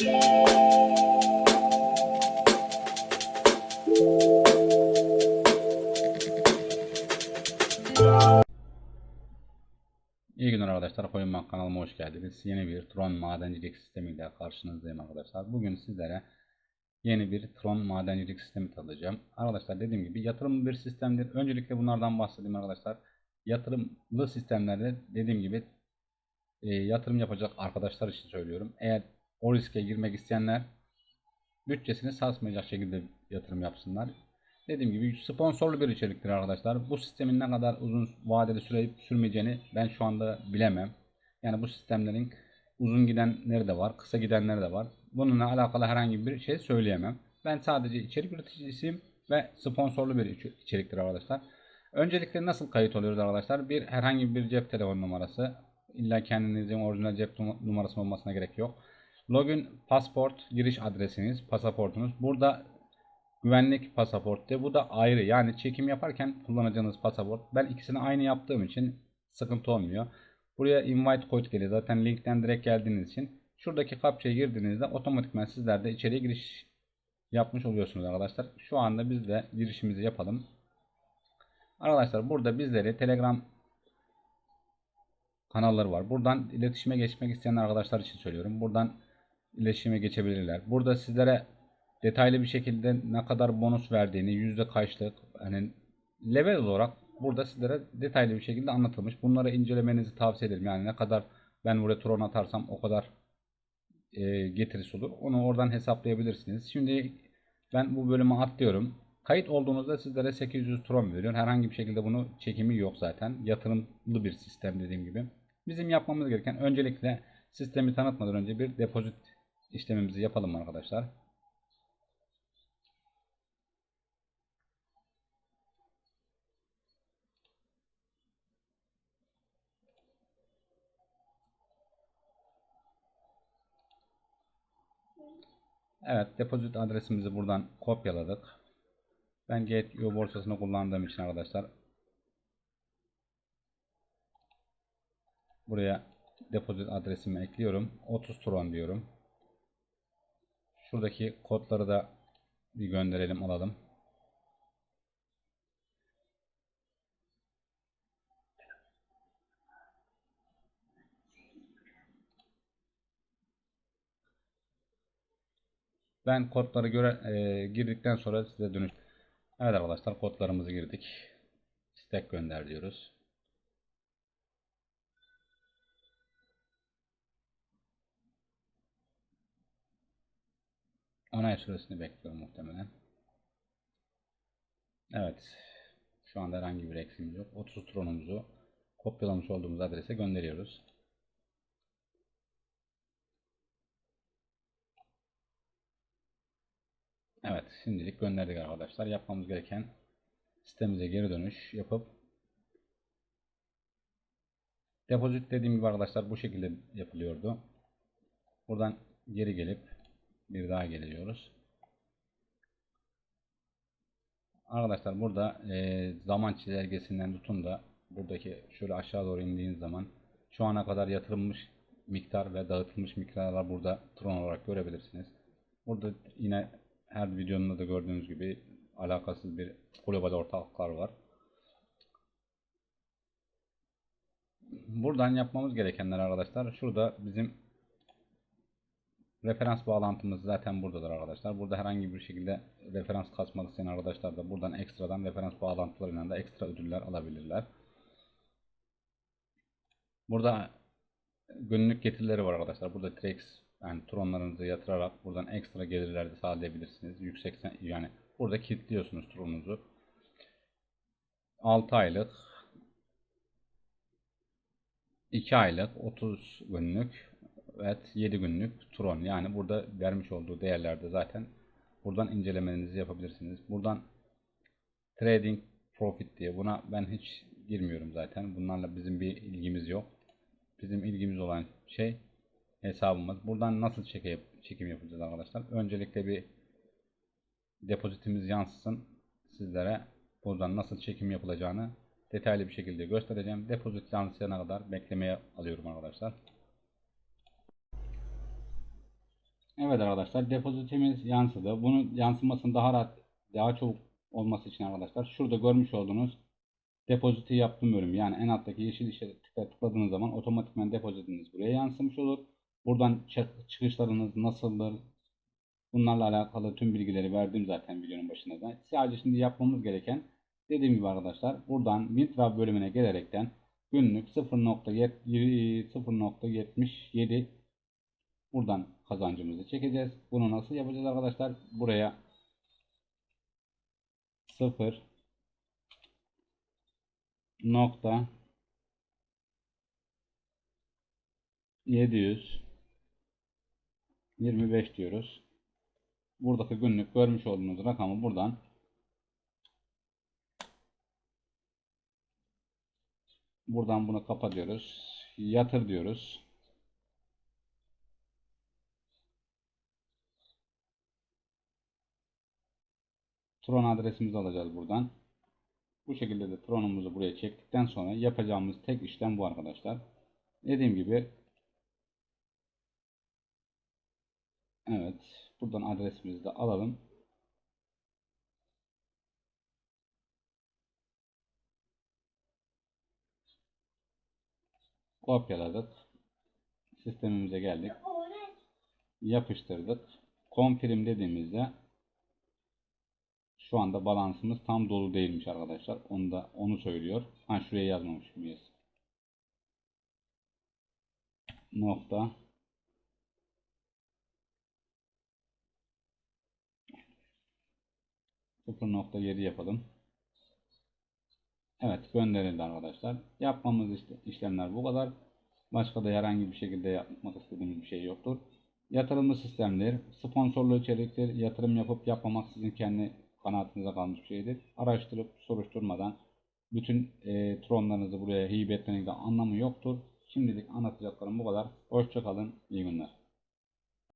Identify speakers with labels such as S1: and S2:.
S1: İyi günler arkadaşlar. Coinbank kanalıma hoş geldiniz. Yeni bir Tron madencilik sistemiyle karşınızdayım arkadaşlar. Bugün sizlere yeni bir Tron madencilik sistemi tanıtacağım. Arkadaşlar dediğim gibi yatırımlı bir sistemdir. Öncelikle bunlardan bahsedeyim arkadaşlar. Yatırımlı sistemlerde dediğim gibi e, yatırım yapacak arkadaşlar için söylüyorum. Eğer o riske girmek isteyenler bütçesini sarsmayacak şekilde yatırım yapsınlar. Dediğim gibi sponsorlu bir içeriktir arkadaşlar. Bu sistemin ne kadar uzun vadeli süreyip sürmeyeceğini ben şu anda bilemem. Yani bu sistemlerin uzun gidenleri de var, kısa gidenleri de var. Bununla alakalı herhangi bir şey söyleyemem. Ben sadece içerik üreticisiyim ve sponsorlu bir içeriktir arkadaşlar. Öncelikle nasıl kayıt oluyoruz arkadaşlar? Bir herhangi bir cep telefon numarası. İlla kendinizin orijinal cep numarası olmasına gerek yok. Login, pasport, giriş adresiniz, pasaportunuz. Burada güvenlik pasaportu. Bu da ayrı. Yani çekim yaparken kullanacağınız pasaport. Ben ikisini aynı yaptığım için sıkıntı olmuyor. Buraya invite code geliyor. Zaten linkten direkt geldiğiniz için. Şuradaki kapçaya girdiğinizde otomatikman sizler de içeriye giriş yapmış oluyorsunuz arkadaşlar. Şu anda biz de girişimizi yapalım. Arkadaşlar burada bizleri Telegram kanalları var. Buradan iletişime geçmek isteyen arkadaşlar için söylüyorum. Buradan iletişime geçebilirler. Burada sizlere detaylı bir şekilde ne kadar bonus verdiğini, yüzde kaçlık, hani level olarak burada sizlere detaylı bir şekilde anlatılmış. Bunları incelemenizi tavsiye ederim. Yani ne kadar ben buraya tron atarsam o kadar e, getirisi olur. Onu oradan hesaplayabilirsiniz. Şimdi ben bu bölümü atlıyorum. Kayıt olduğunuzda sizlere 800 tron veriyor. Herhangi bir şekilde bunu çekimi yok zaten. Yatırımlı bir sistem dediğim gibi. Bizim yapmamız gereken öncelikle sistemi tanıtmadan önce bir depozit işlemimizi yapalım arkadaşlar. Evet depozit adresimizi buradan kopyaladık. Ben GetU borsasını kullandığım için arkadaşlar buraya depozit adresimi ekliyorum. 30 tron diyorum. Şuradaki kodları da bir gönderelim alalım. Ben kodları göre e, girdikten sonra size dönüş. Evet arkadaşlar kodlarımızı girdik. Stack gönder diyoruz. Onay süresini bekliyorum muhtemelen. Evet. Şu anda herhangi bir eksiğimiz yok. 30 tronumuzu kopyalamış olduğumuz adrese gönderiyoruz. Evet şimdilik gönderdik arkadaşlar. Yapmamız gereken sitemize geri dönüş yapıp depozit dediğim gibi arkadaşlar bu şekilde yapılıyordu. Buradan geri gelip bir daha geliyoruz. Arkadaşlar burada e, zaman çizelgesinden tutun da buradaki şöyle aşağı doğru indiğiniz zaman şu ana kadar yatırılmış miktar ve dağıtılmış miktarlar burada tron olarak görebilirsiniz. Burada yine her videonun da gördüğünüz gibi alakasız bir global ortaklıklar var. Buradan yapmamız gerekenler arkadaşlar şurada bizim referans bağlantımız zaten buradadır arkadaşlar. Burada herhangi bir şekilde referans kasmak isteyen arkadaşlar da buradan ekstradan referans bağlantılarıyla da ekstra ödüller alabilirler. Burada günlük getirileri var arkadaşlar. Burada Trex yani tronlarınızı yatırarak buradan ekstra gelirler de sağlayabilirsiniz. Yüksek yani burada kilitliyorsunuz tronunuzu. 6 aylık 2 aylık 30 günlük evet 7 günlük tron yani burada vermiş olduğu değerlerde zaten buradan incelemenizi yapabilirsiniz. Buradan trading profit diye buna ben hiç girmiyorum zaten. Bunlarla bizim bir ilgimiz yok. Bizim ilgimiz olan şey hesabımız. Buradan nasıl çekim, yapacağız arkadaşlar? Öncelikle bir depozitimiz yansısın. Sizlere buradan nasıl çekim yapılacağını detaylı bir şekilde göstereceğim. Depozit yansıyana kadar beklemeye alıyorum arkadaşlar. Evet arkadaşlar depozitimiz yansıdı. Bunun yansımasını daha rahat, daha çabuk olması için arkadaşlar şurada görmüş olduğunuz depoziti yaptım bölüm. Yani en alttaki yeşil işe tıkla- tıkladığınız zaman otomatikman depozitiniz buraya yansımış olur. Buradan çı- çıkışlarınız nasıldır? Bunlarla alakalı tüm bilgileri verdim zaten videonun başında da. Sadece şimdi yapmamız gereken dediğim gibi arkadaşlar buradan Wintrav bölümüne gelerekten günlük 0.7 0.77 buradan kazancımızı çekeceğiz. Bunu nasıl yapacağız arkadaşlar? Buraya 0 nokta 725 diyoruz. Buradaki günlük görmüş olduğunuz rakamı buradan buradan bunu kapatıyoruz. Yatır diyoruz. Tron adresimizi alacağız buradan. Bu şekilde de Tron'umuzu buraya çektikten sonra yapacağımız tek işlem bu arkadaşlar. Dediğim gibi Evet. Buradan adresimizi de alalım. Kopyaladık. Sistemimize geldik. Yapıştırdık. Confirm dediğimizde şu anda balansımız tam dolu değilmiş arkadaşlar. Onu da onu söylüyor. Ha şuraya yazmamış mıyız? Nokta .7 yapalım. Evet gönderildi arkadaşlar. Yapmamız işlemler bu kadar. Başka da herhangi bir şekilde yapmak istediğimiz bir şey yoktur. Yatırımlı sistemler, sponsorlu içeriktir. Yatırım yapıp yapmamak sizin kendi kanaatinize kalmış bir şeydir. Araştırıp soruşturmadan bütün e, tronlarınızı buraya hibe etmenin de anlamı yoktur. Şimdilik anlatacaklarım bu kadar. Hoşçakalın. İyi günler.